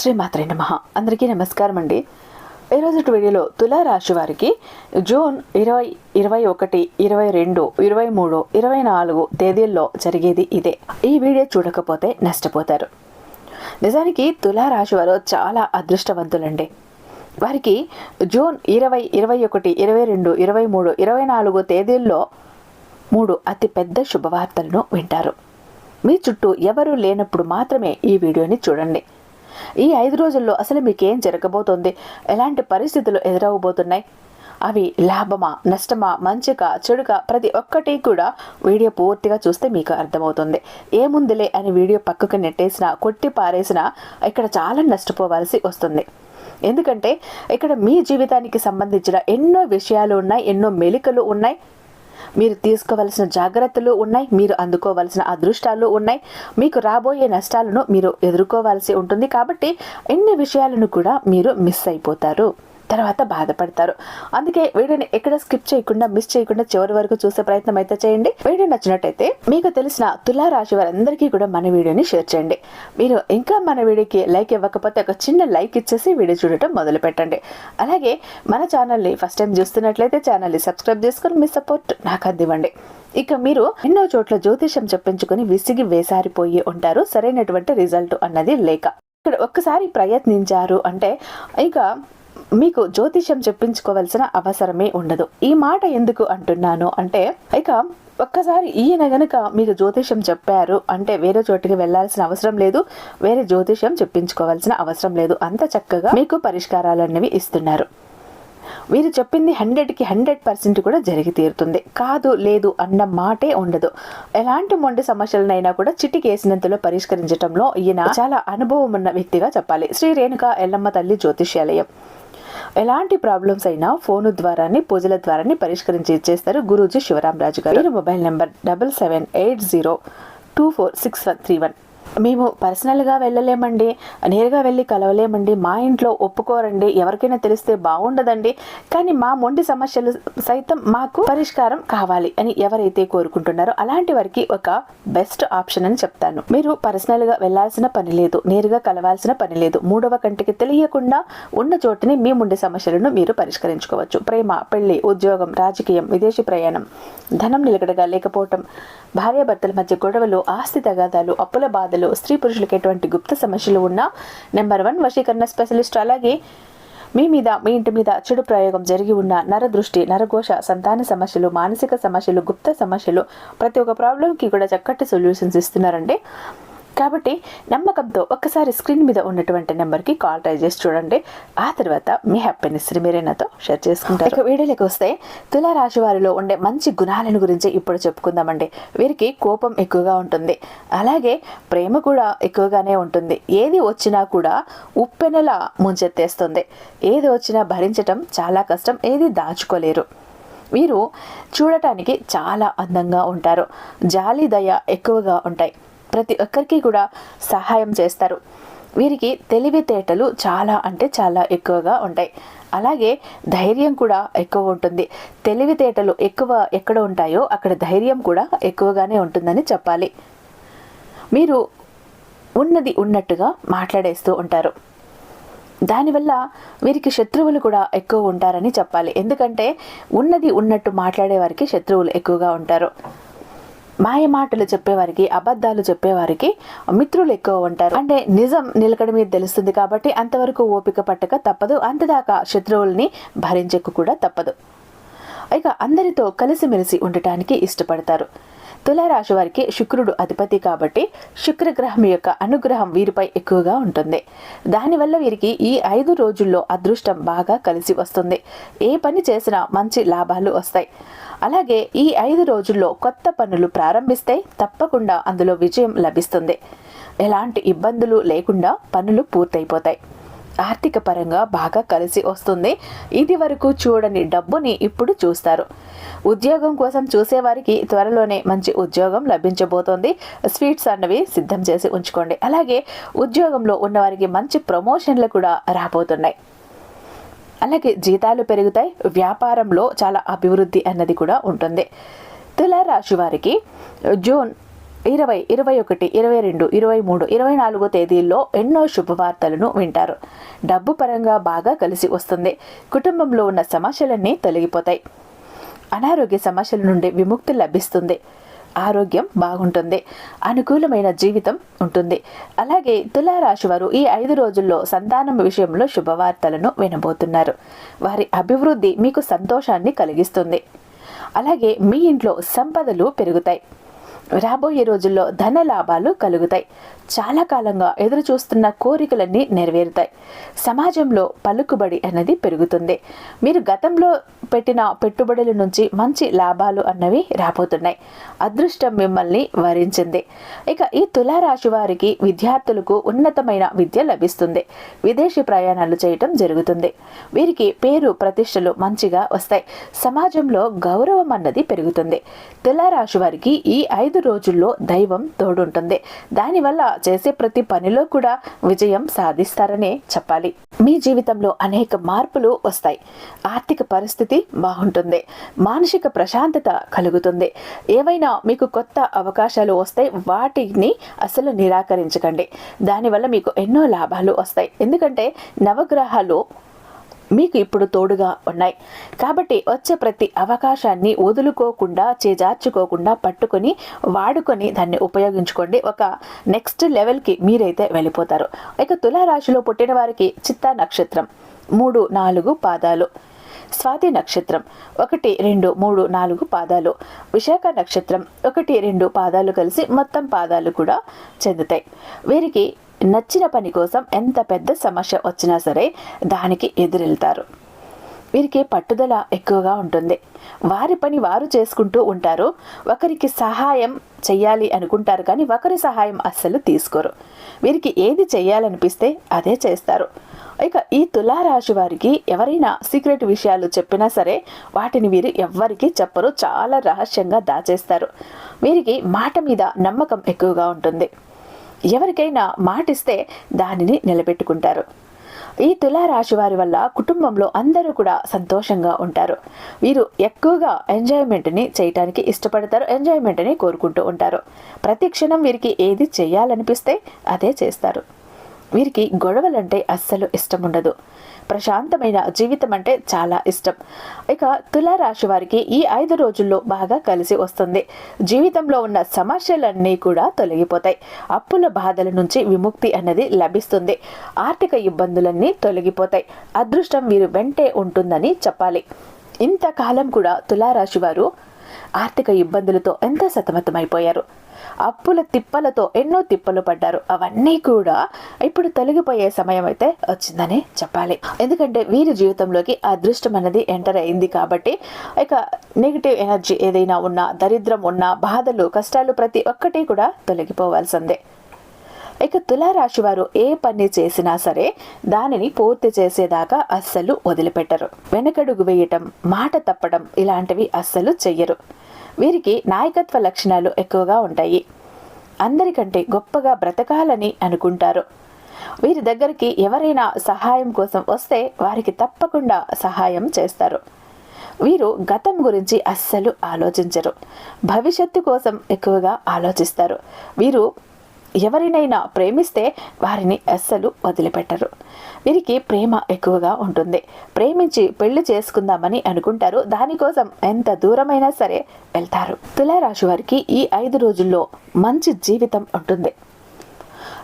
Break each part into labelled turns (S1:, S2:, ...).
S1: శ్రీమాత్రే నమ. అందరికీ నమస్కారం అండి. ఈరోజు వీడియోలో తులారాశి వారికి జూన్ ఇరవై ఇరవై ఒకటి ఇరవై రెండు ఇరవై మూడు ఇరవై నాలుగు తేదీల్లో జరిగేది ఇదే. ఈ వీడియో చూడకపోతే నష్టపోతారు. నిజానికి తులారాశి వారు చాలా అదృష్టవంతులండి. వారికి జూన్ ఇరవై ఇరవై ఒకటి ఇరవై రెండు ఇరవై మూడు ఇరవై నాలుగు తేదీల్లో మూడు అతిపెద్ద శుభవార్తలను వింటారు. మీ చుట్టూ ఎవరూ లేనప్పుడు మాత్రమే ఈ వీడియోని చూడండి. ఈ ఐదు రోజుల్లో అసలు మీకేం జరగబోతోంది? ఎలాంటి పరిస్థితులు ఎదురవబోతున్నాయి? అవి లాభమా నష్టమా మంచిగా చెడుగా ప్రతి ఒక్కటి కూడా వీడియో పూర్తిగా చూస్తే మీకు అర్థమవుతుంది. ఏముందిలే అని వీడియో పక్కకు నెట్టేసినా కొట్టి పారేసినా ఇక్కడ చాలా నష్టపోవాల్సి వస్తుంది. ఎందుకంటే ఇక్కడ మీ జీవితానికి సంబంధించిన ఎన్నో విషయాలు ఉన్నాయి ఎన్నో మెలికలు ఉన్నాయి. మీరు తీసుకోవలసిన జాగ్రత్తలు ఉన్నాయి మీరు అందుకోవలసిన అదృష్టాలు ఉన్నాయి. మీకు రాబోయే నష్టాలను మీరు ఎదుర్కోవాల్సి ఉంటుంది కాబట్టి ఎన్ని విషయాలను కూడా మీరు మిస్ అయిపోతారు. తర్వాత బాధపడతారు. అందుకే వీడియోని ఎక్కడ స్కిప్ చేయకుండా మిస్ చేయకుండా చివరి వరకు చూసే ప్రయత్నం అయితే చేయండి. వీడియో నచ్చినట్టయితే మీకు తెలిసిన తులా రాశి వారందరికీ కూడా మన వీడియోని షేర్ చేయండి. మీరు ఇంకా మన వీడియోకి లైక్ ఇవ్వకపోతే ఒక చిన్న లైక్ ఇచ్చేసి వీడియో చూడటం మొదలు పెట్టండి. అలాగే మన ఛానల్ని ఫస్ట్ టైం చూస్తున్నట్లయితే ఛానల్ని సబ్స్క్రైబ్ చేసుకుని మీ సపోర్ట్ నాకు అందివ్వండి. ఇక మీరు ఎన్నో చోట్ల జ్యోతిషం చెప్పించుకుని విసిగి వేసారిపోయి ఉంటారు. సరైనటువంటి రిజల్ట్ అన్నది లేక. ఇక్కడ ఒక్కసారి ప్రయత్నించారు అంటే ఇక మీకు జ్యోతిష్యం చెప్పించుకోవాల్సిన అవసరమే ఉండదు. ఈ మాట ఎందుకు అంటున్నాను అంటే ఇక ఒక్కసారి ఈయన గనక మీకు జ్యోతిష్యం చెప్పారు అంటే వేరే చోటికి వెళ్ళాల్సిన అవసరం లేదు వేరే జ్యోతిష్యం చెప్పించుకోవాల్సిన అవసరం లేదు. అంత చక్కగా మీకు పరిష్కారాలన్నవి ఇస్తున్నారు. మీరు చెప్పింది హండ్రెడ్కి హండ్రెడ్ పర్సెంట్ కూడా జరిగి తీరుతుంది. కాదు లేదు అన్న మాటే ఉండదు. ఎలాంటి మొండి సమస్యలనైనా కూడా చిటికేసినంతలో పరిష్కరించడంలో ఈయన చాలా అనుభవం ఉన్న వ్యక్తిగా చెప్పాలి. శ్రీ రేణుక ఎల్లమ్మ తల్లి జ్యోతిష్యాలయం. ఎలాంటి ప్రాబ్లమ్స్ అయినా ఫోను ద్వారానే పూజల ద్వారానే పరిష్కరించి ఇచ్చేస్తారు గురూజీ శివరామరాజు గారు. Mobile number double seven eight zero two four six one three one. మేము పర్సనల్గా వెళ్ళలేమండి. నేరుగా వెళ్ళి కలవలేమండి. మా ఇంట్లో ఒప్పుకోరండి. ఎవరికైనా తెలిస్తే బాగుండదండి. కానీ మా మొండి సమస్యలు సైతం మాకు పరిష్కారం కావాలి అని ఎవరైతే కోరుకుంటున్నారో అలాంటి వారికి ఒక బెస్ట్ ఆప్షన్ అని చెప్తాను. మీరు పర్సనల్గా వెళ్ళాల్సిన పని లేదు. నేరుగా కలవాల్సిన పని లేదు. మూడవ కంటికి తెలియకుండా ఉన్న చోటుని మీ మొండి సమస్యలను మీరు పరిష్కరించుకోవచ్చు. ప్రేమ పెళ్ళి ఉద్యోగం రాజకీయం విదేశీ ప్రయాణం ధనం నిలకడగా లేకపోవటం భార్యాభర్తల మధ్య గొడవలు ఆస్తి తగాదాలు అప్పుల బాధలు స్త్రీ పురుషులకు ఎటువంటి గుప్త సమస్యలు ఉన్నా నెంబర్ వన్ వశీకరణ స్పెషలిస్ట్ అలాగే మీ మీద మీ ఇంటి మీద చెడు ప్రయోగం జరిగి ఉన్న నరదృష్టి నరఘోష సంతాన సమస్యలు మానసిక సమస్యలు గుప్త సమస్యలు ప్రతి ఒక్క ప్రాబ్లంకి కూడా చక్కటి సొల్యూషన్స్ ఇస్తున్నారండి. కాబట్టి నమ్మకంతో ఒక్కసారి స్క్రీన్ మీద ఉన్నటువంటి నెంబర్కి కాల్ ట్రై చేసి చూడండి. ఆ తర్వాత మీ హ్యాపీనెస్ని మీరే నాతో షేర్ చేసుకుంటారు. ఇక వీడియోలోకి వస్తే తులారాశి వారిలో ఉండే మంచి గుణాలను గురించి ఇప్పుడు చెప్పుకుందామండి. వీరికి కోపం ఎక్కువగా ఉంటుంది. అలాగే ప్రేమ కూడా ఎక్కువగానే ఉంటుంది. ఏది వచ్చినా కూడా ఉప్పెనలా ముంచెత్తేస్తుంది. ఏది వచ్చినా భరించటం చాలా కష్టం ఏది దాచుకోలేరు. వీరు చూడటానికి చాలా అందంగా ఉంటారు. జాలి దయ ఎక్కువగా ఉంటాయి. ప్రతి ఒక్కరికి కూడా సహాయం చేస్తారు. వీరికి తెలివితేటలు చాలా అంటే చాలా ఎక్కువగా ఉంటాయి. అలాగే ధైర్యం కూడా ఎక్కువ ఉంటుంది. తెలివితేటలు ఎక్కువ ఎక్కడ ఉంటాయో అక్కడ ధైర్యం కూడా ఎక్కువగానే ఉంటుందని చెప్పాలి. మీరు ఉన్నది ఉన్నట్టుగా మాట్లాడేస్తూ ఉంటారు. దానివల్ల వీరికి శత్రువులు కూడా ఎక్కువ ఉంటారని చెప్పాలి. ఎందుకంటే ఉన్నది ఉన్నట్టు మాట్లాడే వారికి శత్రువులు ఎక్కువగా ఉంటారు. మాయ మాటలు చెప్పేవారికి అబద్ధాలు చెప్పేవారికి మిత్రులు ఎక్కువ ఉంటారు. అంటే నిజం నిలకడ మీద తెలుస్తుంది కాబట్టి అంతవరకు ఓపిక పట్టక తప్పదు. అంతదాకా శత్రువుల్ని భరించకు కూడా తప్పదు. ఇక అందరితో కలిసిమెలిసి ఉండటానికి ఇష్టపడతారు. తులారాశి వారికి శుక్రుడు అధిపతి కాబట్టి శుక్రగ్రహం యొక్క అనుగ్రహం వీరిపై ఎక్కువగా ఉంటుంది. దానివల్ల వీరికి ఈ ఐదు రోజుల్లో అదృష్టం బాగా కలిసి వస్తుంది. ఏ పని చేసినా మంచి లాభాలు వస్తాయి. అలాగే ఈ ఐదు రోజుల్లో కొత్త పనులు ప్రారంభిస్తే తప్పకుండా అందులో విజయం లభిస్తుంది. ఎలాంటి ఇబ్బందులు లేకుండా పనులు పూర్తయిపోతాయి. ఆర్థిక పరంగా బాగా కలిసి వస్తుంది. ఇది వరకు చూడని డబ్బుని ఇప్పుడు చూస్తారు. ఉద్యోగం కోసం చూసేవారికి త్వరలోనే మంచి ఉద్యోగం లభించబోతోంది. స్వీట్స్ అన్నవి సిద్ధం చేసి ఉంచుకోండి. అలాగే ఉద్యోగంలో ఉన్నవారికి మంచి ప్రమోషన్లు కూడా రాబోతున్నాయి. అలాగే జీతాలు పెరుగుతాయి. వ్యాపారంలో చాలా అభివృద్ధి అన్నది కూడా ఉంటుంది. తులారాశి వారికి జూన్ ఇరవై ఇరవై ఒకటి ఇరవై రెండు ఇరవై మూడు ఇరవై నాలుగో తేదీల్లో ఎన్నో శుభవార్తలను వింటారు. డబ్బు పరంగా బాగా కలిసి వస్తుంది. కుటుంబంలో ఉన్న సమస్యలన్నీ తొలగిపోతాయి. అనారోగ్య సమస్యల నుండి విముక్తి లభిస్తుంది. ఆరోగ్యం బాగుంటుంది. అనుకూలమైన జీవితం ఉంటుంది. అలాగే తులారాశి వారు ఈ ఐదు రోజుల్లో సంతానం విషయంలో శుభవార్తలను వినబోతున్నారు. వారి అభివృద్ధి మీకు సంతోషాన్ని కలిగిస్తుంది. అలాగే మీ ఇంట్లో సంపదలు పెరుగుతాయి. రాబోయే రోజుల్లో ధన లాభాలు కలుగుతాయి. చాలా కాలంగా ఎదురు చూస్తున్న కోరికలన్నీ నెరవేరుతాయి. సమాజంలో పలుకుబడి అనేది పెరుగుతుంది. మీరు గతంలో పెట్టిన పెట్టుబడుల నుంచి మంచి లాభాలు అన్నవి రాబోతున్నాయి. అదృష్టం మిమ్మల్ని వరించింది. ఇక ఈ తులారాశి వారికి విద్యార్థులకు ఉన్నతమైన విద్య లభిస్తుంది. విదేశీ ప్రయాణాలు చేయటం జరుగుతుంది. వీరికి పేరు ప్రతిష్టలు మంచిగా వస్తాయి. సమాజంలో గౌరవం అన్నది పెరుగుతుంది. తులారాశి వారికి ఈ ఐదు రోజుల్లో దైవం తోడుంటుంది. దానివల్ల చేసే ప్రతి పనిలో కూడా విజయం సాధిస్తారనే చెప్పాలి. మీ జీవితంలో అనేక మార్పులు వస్తాయి. ఆర్థిక పరిస్థితి బాగుంటుంది. మానసిక ప్రశాంతత కలుగుతుంది. ఏవైనా మీకు కొత్త అవకాశాలు వస్తాయి వాటిని అసలు నిరాకరించకండి. దానివల్ల మీకు ఎన్నో లాభాలు వస్తాయి. ఎందుకంటే నవగ్రహాలు మీకు ఇప్పుడు తోడుగా ఉన్నాయి. కాబట్టి వచ్చే ప్రతి అవకాశాన్ని వదులుకోకుండా చేజార్చుకోకుండా పట్టుకొని వాడుకొని దాన్ని ఉపయోగించుకోండి. ఒక నెక్స్ట్ లెవెల్కి మీరైతే వెళ్ళిపోతారు. ఇక తులారాశిలో పుట్టిన వారికి చిత్తా నక్షత్రం మూడు నాలుగు పాదాలు. స్వాతి నక్షత్రం ఒకటి రెండు మూడు నాలుగు పాదాలు. విశాఖ నక్షత్రం ఒకటి రెండు పాదాలు కలిసి మొత్తం పాదాలు కూడా చెందుతాయి. వీరికి నచ్చిన పని కోసం ఎంత పెద్ద సమస్య వచ్చినా సరే దానికి ఎదురెళ్తారు. వీరికి పట్టుదల ఎక్కువగా ఉంటుంది. వారి పని వారు చేసుకుంటూ ఉంటారు. ఒకరికి సహాయం చెయ్యాలి అనుకుంటారు కానీ ఒకరి సహాయం అస్సలు తీసుకోరు. వీరికి ఏది చేయాలనిపిస్తే అదే చేస్తారు. ఇక ఈ తులారాశి వారికి ఎవరైనా సీక్రెట్ విషయాలు చెప్పినా సరే వాటిని వీరు ఎవ్వరికి చెప్పరు. చాలా రహస్యంగా దాచేస్తారు. వీరికి మాట మీద నమ్మకం ఎక్కువగా ఉంటుంది. ఎవరికైనా మాటిస్తే దానిని నిలబెట్టుకుంటారు. ఈ తులారాశి వారి వల్ల కుటుంబంలో అందరూ కూడా సంతోషంగా ఉంటారు. వీరు ఎక్కువగా ఎంజాయ్మెంట్ని చేయటానికి ఇష్టపడతారు ఎంజాయ్మెంట్ని కోరుకుంటూ ఉంటారు. ప్రతి క్షణం వీరికి ఏది చేయాలనిపిస్తే అదే చేస్తారు. వీరికి గొడవలంటే అస్సలు ఇష్టం ఉండదు ప్రశాంతమైన జీవితం అంటే చాలా ఇష్టం. ఇక తులారాశి వారికి ఈ ఐదు రోజుల్లో బాగా కలిసి వస్తుంది. జీవితంలో ఉన్న సమస్యలన్నీ కూడా తొలగిపోతాయి. అప్పుల బాధల నుంచి విముక్తి అన్నది లభిస్తుంది. ఆర్థిక ఇబ్బందులన్నీ తొలగిపోతాయి. అదృష్టం వీరు వెంటే ఉంటుందని చెప్పాలి. ఇంతకాలం కూడా తులారాశి వారు ఆర్థిక ఇబ్బందులతో ఎంత సతమతమైపోయారు? అప్పుల తిప్పలతో ఎన్నో తిప్పలు పడ్డారు. అవన్నీ కూడా ఇప్పుడు తొలగిపోయే సమయం అయితే వచ్చిందని చెప్పాలి. ఎందుకంటే వీరి జీవితంలోకి అదృష్టం అనేది ఎంటర్ అయింది కాబట్టి ఇక నెగిటివ్ ఎనర్జీ ఏదైనా ఉన్నా దరిద్రం ఉన్నా బాధలు కష్టాలు ప్రతి ఒక్కటి కూడా తొలగిపోవాల్సిందే. ఇక తులారాశి వారు ఏ పని చేసినా సరే దానిని పూర్తి చేసేదాకా అస్సలు వదిలిపెట్టరు. వెనకడుగు వేయటం మాట తప్పడం ఇలాంటివి అస్సలు చెయ్యరు. వీరికి నాయకత్వ లక్షణాలు ఎక్కువగా ఉంటాయి. అందరికంటే గొప్పగా బ్రతకాలని అనుకుంటారు. వీరి దగ్గరికి ఎవరైనా సహాయం కోసం వస్తే వారికి తప్పకుండా సహాయం చేస్తారు. వీరు గతం గురించి అస్సలు ఆలోచించరు. భవిష్యత్తు కోసం ఎక్కువగా ఆలోచిస్తారు. వీరు ఎవరినైనా ప్రేమిస్తే వారిని అస్సలు వదిలిపెట్టరు. వీరికి ప్రేమ ఎక్కువగా ఉంటుంది. ప్రేమించి పెళ్ళి చేసుకుందామని అనుకుంటారు. దానికోసం ఎంత దూరమైనా సరే వెళ్తారు. తులారాశి వారికి ఈ ఐదు రోజుల్లో మంచి జీవితం ఉంటుంది.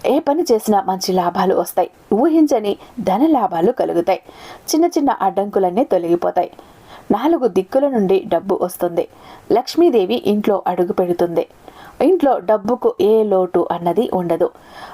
S1: ఏ పని చేసినా మంచి లాభాలు వస్తాయి. ఊహించని ధన లాభాలు కలుగుతాయి. చిన్న చిన్న అడ్డంకులన్నీ తొలగిపోతాయి. నాలుగు దిక్కుల నుండి డబ్బు వస్తుంది. లక్ష్మీదేవి ఇంట్లో అడుగు పెడుతుంది. ఇంట్లో డబ్బుకు ఏ లోటు అన్నది ఉండదు.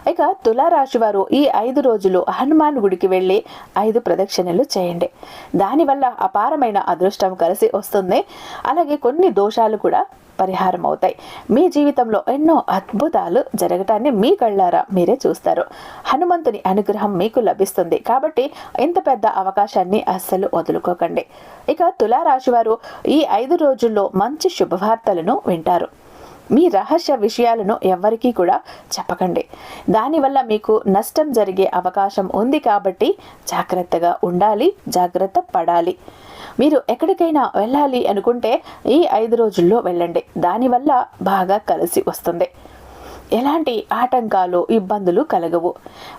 S1: ఇక తులారాశి వారు ఈ ఐదు రోజులు హనుమాన్ గుడికి వెళ్ళి ఐదు ప్రదక్షిణలు చేయండి. దానివల్ల అపారమైన అదృష్టం కలిసి వస్తుంది. అలాగే కొన్ని దోషాలు కూడా పరిహారం అవుతాయి. మీ జీవితంలో ఎన్నో అద్భుతాలు జరగటాన్ని మీ కళ్ళారా మీరే చూస్తారు. హనుమంతుని అనుగ్రహం మీకు లభిస్తుంది. కాబట్టి ఇంత పెద్ద అవకాశాన్ని అస్సలు వదులుకోకండి. ఇక తులారాశి వారు ఈ ఐదు రోజుల్లో మంచి శుభవార్తలను వింటారు. మీ రహస్య విషయాలను ఎవ్వరికీ కూడా చెప్పకండి. దానివల్ల మీకు నష్టం జరిగే అవకాశం ఉంది కాబట్టి జాగ్రత్తగా ఉండాలి జాగ్రత్త పడాలి. మీరు ఎక్కడికైనా వెళ్ళాలి అనుకుంటే ఈ ఐదు రోజుల్లో వెళ్ళండి. దానివల్ల బాగా కలిసి వస్తుంది. ఎలాంటి ఆటంకాలు ఇబ్బందులు కలగవు.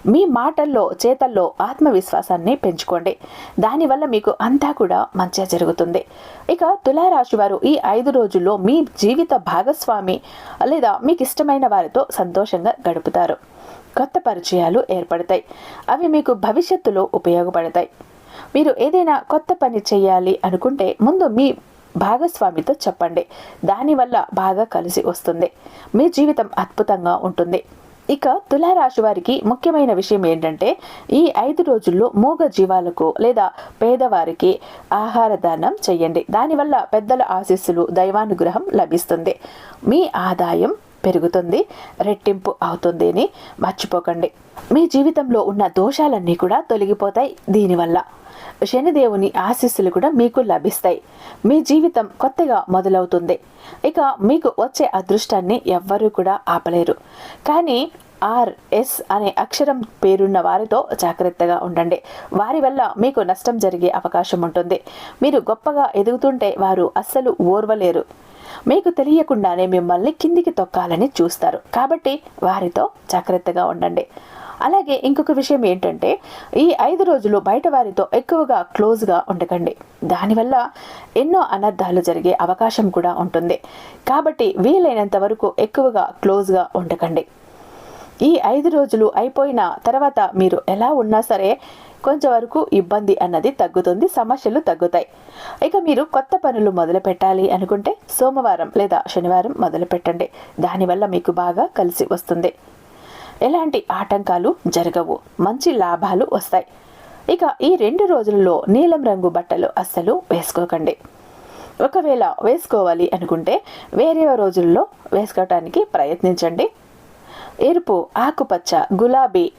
S1: మీ మాటల్లో చేతల్లో ఆత్మవిశ్వాసాన్ని పెంచుకోండి. దానివల్ల మీకు అంతా కూడా మంచిగా జరుగుతుంది. ఇక తులారాశి వారు ఈ ఐదు రోజుల్లో మీ జీవిత భాగస్వామి లేదా మీకు ఇష్టమైన వారితో సంతోషంగా గడుపుతారు. కొత్త పరిచయాలు ఏర్పడతాయి. అవి మీకు భవిష్యత్తులో ఉపయోగపడతాయి. మీరు ఏదైనా కొత్త పని చేయాలి అనుకుంటే ముందు మీ భాగస్వామితో చెప్పండి. దానివల్ల బాగా కలిసి వస్తుంది. మీ జీవితం అద్భుతంగా ఉంటుంది. ఇక తులారాశి వారికి ముఖ్యమైన విషయం ఏంటంటే ఈ ఐదు రోజుల్లో మూగ జీవాలకు లేదా పేదవారికి ఆహార దానం చేయండి. దానివల్ల పెద్దల ఆశీస్సులు దైవానుగ్రహం లభిస్తుంది. మీ ఆదాయం పెరుగుతుంది రెట్టింపు అవుతుంది అని మర్చిపోకండి. మీ జీవితంలో ఉన్న దోషాలన్నీ కూడా తొలగిపోతాయి దీనివల్ల. శనిదేవుని ఆశీస్సులు కూడా మీకు లభిస్తాయి. మీ జీవితం కొత్తగా మొదలవుతుంది. ఇక మీకు వచ్చే అదృష్టాన్ని ఎవ్వరూ కూడా ఆపలేరు. కానీ ఆర్ ఎస్ అనే అక్షరం పేరున్న వారితో జాగ్రత్తగా ఉండండి. వారి వల్ల మీకు నష్టం జరిగే అవకాశం ఉంటుంది. మీరు గొప్పగా ఎదుగుతుంటే వారు అస్సలు ఓర్వలేరు. మీకు తెలియకుండానే మిమ్మల్ని కిందికి తొక్కాలని చూస్తారు. కాబట్టి వారితో జాగ్రత్తగా ఉండండి. అలాగే ఇంకొక విషయం ఏంటంటే ఈ ఐదు రోజులు బయట వారితో ఎక్కువగా క్లోజ్గా ఉండకండి. దానివల్ల ఎన్నో అనర్థాలు జరిగే అవకాశం కూడా ఉంటుంది. కాబట్టి వీలైనంత వరకు ఎక్కువగా క్లోజ్గా ఉండకండి. ఈ ఐదు రోజులు అయిపోయిన తర్వాత మీరు ఎలా ఉన్నా సరే కొంచెం వరకు ఇబ్బంది అన్నది తగ్గుతుంది సమస్యలు తగ్గుతాయి. ఇక మీరు కొత్త పనులు మొదలు పెట్టాలి అనుకుంటే సోమవారం లేదా శనివారం మొదలు పెట్టండి. దానివల్ల మీకు బాగా కలిసి వస్తుంది. ఎలాంటి ఆటంకాలు జరగవు. మంచి లాభాలు వస్తాయి. ఇక ఈ రెండు రోజులలో నీలం రంగు బట్టలు అస్సలు వేసుకోకండి. ఒకవేళ వేసుకోవాలి అనుకుంటే వేరే రోజుల్లో వేసుకోవటానికి ప్రయత్నించండి. ఎరుపు ఆకుపచ్చ గులాబీ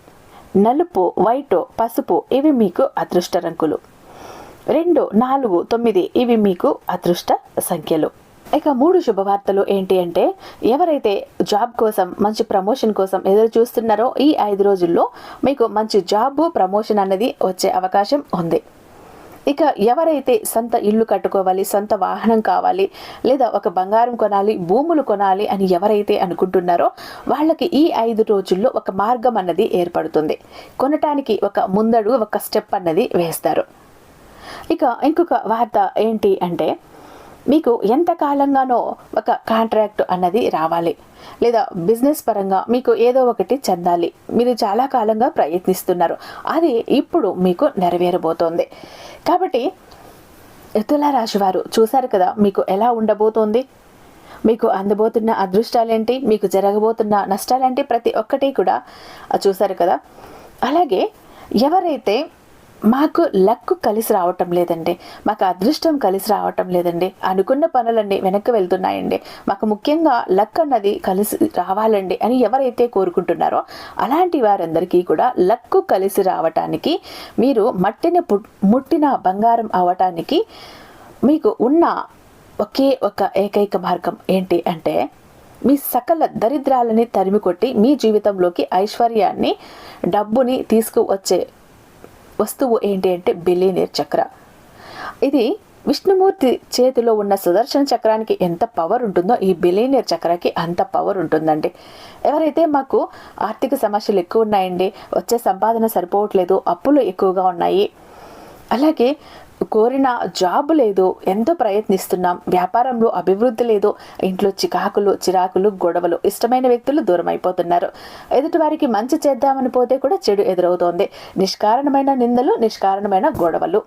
S1: నలుపు వైటు పసుపు ఇవి మీకు అదృష్ట రంగులు రెండు నాలుగు తొమ్మిది ఇవి మీకు అదృష్ట సంఖ్యలు. ఇక మూడు శుభవార్తలు ఏంటి అంటే ఎవరైతే జాబ్ కోసం మంచి ప్రమోషన్ కోసం ఎదురు చూస్తున్నారో ఈ ఐదు రోజుల్లో మీకు మంచి జాబ్ ప్రమోషన్ అన్నది వచ్చే అవకాశం ఉంది. ఇక ఎవరైతే సొంత ఇల్లు కట్టుకోవాలి సొంత వాహనం కావాలి లేదా ఒక బంగారం కొనాలి భూములు కొనాలి అని ఎవరైతే అనుకుంటున్నారో వాళ్ళకి ఈ ఐదు రోజుల్లో ఒక మార్గం అన్నది ఏర్పడుతుంది. కొనటానికి ఒక ముందడు ఒక స్టెప్ అన్నది వేస్తారు. ఇక ఇంకొక వార్త ఏంటి అంటే మీకు ఎంత కాలంగానో ఒక కాంట్రాక్ట్ అన్నది రావాలి. లేదా బిజినెస్ పరంగా మీకు ఏదో ఒకటి చెందాలి. మీరు చాలా కాలంగా ప్రయత్నిస్తున్నారు. అది ఇప్పుడు మీకు నెరవేరబోతోంది. కాబట్టి రాశి వారు చూశారు కదా మీకు ఎలా ఉండబోతోంది? మీకు అందబోతున్న అదృష్టాలేంటి? మీకు జరగబోతున్న నష్టాలేంటి? ప్రతి ఒక్కటి కూడా చూశారు కదా. అలాగే ఎవరైతే మాకు లక్ కలిసి రావటం లేదండి. మాకు అదృష్టం కలిసి రావటం లేదండి. అనుకున్న పనులన్నీ వెనక్కి వెళ్తున్నాయండి. మాకు ముఖ్యంగా లక్ అన్నది కలిసి రావాలండి అని ఎవరైతే కోరుకుంటున్నారో అలాంటి వారందరికీ కూడా లక్ కలిసి రావటానికి మీరు మట్టిని ముట్టిన బంగారం అవటానికి మీకు ఉన్న ఒకే ఒక ఏకైక మార్గం ఏంటి అంటే మీ సకల దరిద్రాలని తరిమి కొట్టి మీ జీవితంలోకి ఐశ్వర్యాన్ని డబ్బుని తీసుకువచ్చే వస్తువు ఏంటి అంటే బిలీనియర్ చక్ర. ఇది విష్ణుమూర్తి చేతిలో ఉన్న సుదర్శన చక్రానికి ఎంత పవర్ ఉంటుందో ఈ బిలీనియర్ చక్రకి అంత పవర్ ఉంటుందండి. ఎవరైతే మాకు ఆర్థిక సమస్యలు ఎక్కువ ఉన్నాయండి వచ్చే సంపాదన సరిపోవట్లేదు అప్పులు ఎక్కువగా ఉన్నాయి అలాగే కోరిన జాబ్ లేదు ఎంతో ప్రయత్నిస్తున్నాం వ్యాపారంలో అభివృద్ధి లేదు ఇంట్లో చికాకులు చిరాకులు గొడవలు ఇష్టమైన వ్యక్తులు దూరం అయిపోతున్నారు ఎదుటి వారికి మంచి చేద్దామని పోతే కూడా చెడు ఎదురవుతోంది. నిష్కారణమైన నిందలు నిష్కారణమైన గొడవలు.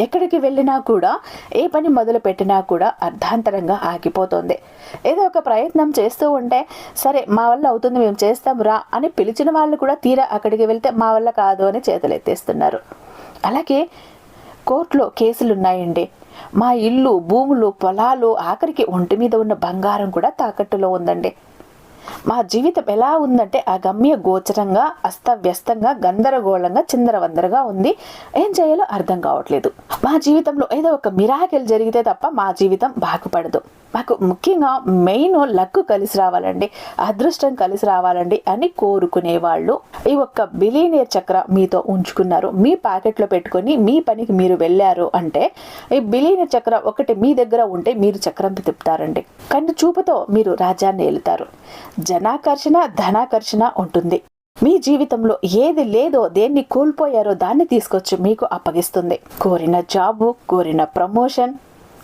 S1: ఎక్కడికి వెళ్ళినా కూడా ఏ పని మొదలు పెట్టినా కూడా అర్ధాంతరంగా ఆగిపోతుంది. ఏదో ఒక ప్రయత్నం చేస్తూ ఉంటే సరే మా వల్ల అవుతుంది మేము చేస్తాం రా అని పిలిచిన వాళ్ళు కూడా తీరా అక్కడికి వెళ్తే మా వల్ల కాదు అని చేతులు ఎత్తేస్తున్నారు అలాగే కోర్టులో కేసులున్నాయండి. మా ఇల్లు భూములు పొలాలు ఆఖరికి ఒంటి మీద ఉన్న బంగారం కూడా తాకట్టులో ఉందండి. మా జీవితం ఎలా ఉందంటే అగమ్య గోచరంగా అస్తవ్యస్తంగా గందరగోళంగా చిందరవందరగా ఉంది. ఏం చేయాలో అర్థం కావట్లేదు. మా జీవితంలో ఏదో ఒక మిరాకిల్ జరిగితే తప్ప మా జీవితం బాగుపడదు. మాకు ముఖ్యంగా మెయిన్ లక్ కలిసి రావాలండి అదృష్టం కలిసి రావాలండి అని కోరుకునే వాళ్ళు ఈ ఒక్క బిలీనియర్ చక్ర మీతో ఉంచుకున్నారు. మీ ప్యాకెట్లో పెట్టుకొని మీ పనికి మీరు వెళ్ళారు అంటే ఈ బిలీనియర్ చక్ర ఒకటి మీ దగ్గర ఉంటే మీరు చక్రం తిప్పుతారండి. కంటి చూపుతో మీరు రాజ్యాన్ని ఏలుతారు. జనాకర్షణ ధనాకర్షణ ఉంటుంది. మీ జీవితంలో ఏది లేదో దేన్ని కోల్పోయారో దాన్ని తీసుకొచ్చి మీకు అప్పగిస్తుంది. కోరిన జాబు కోరిన ప్రమోషన్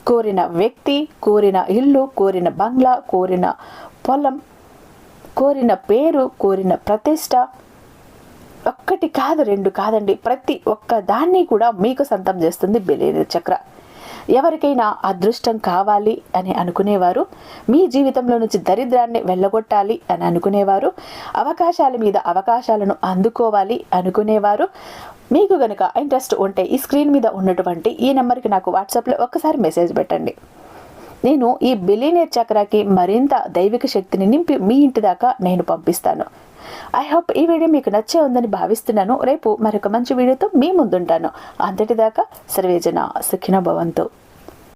S1: కోరిన వ్యక్తి కోరిన ఇల్లు కోరిన బంగ్లా కోరిన పొలం కోరిన పేరు కోరిన ప్రతిష్ట ఒక్కటి కాదు రెండు కాదండి. ప్రతి ఒక్క దాన్ని కూడా మీకు సొంతం చేస్తుంది బెలేని చక్ర. ఎవరికైనా అదృష్టం కావాలి అని అనుకునేవారు మీ జీవితంలో నుంచి దరిద్రాన్ని వెళ్ళగొట్టాలి అని అనుకునేవారు అవకాశాల మీద అవకాశాలను అందుకోవాలి అనుకునేవారు మీకు గనుక ఇంట్రెస్ట్ ఉంటే ఈ స్క్రీన్ మీద ఉన్నటువంటి ఈ నెంబర్కి నాకు వాట్సాప్లో ఒక్కసారి మెసేజ్ పెట్టండి. నేను ఈ బిలీనియర్ చక్రాకి మరింత దైవిక శక్తిని నింపి మీ ఇంటి దాకా నేను పంపిస్తాను. ఐ హోప్ ఈ వీడియో మీకు నచ్చే ఉందని భావిస్తున్నాను. రేపు మరొక మంచి వీడియోతో మీ ముందుంటాను. అంతటిదాకా సర్వేజన సుఖిన భవంతు.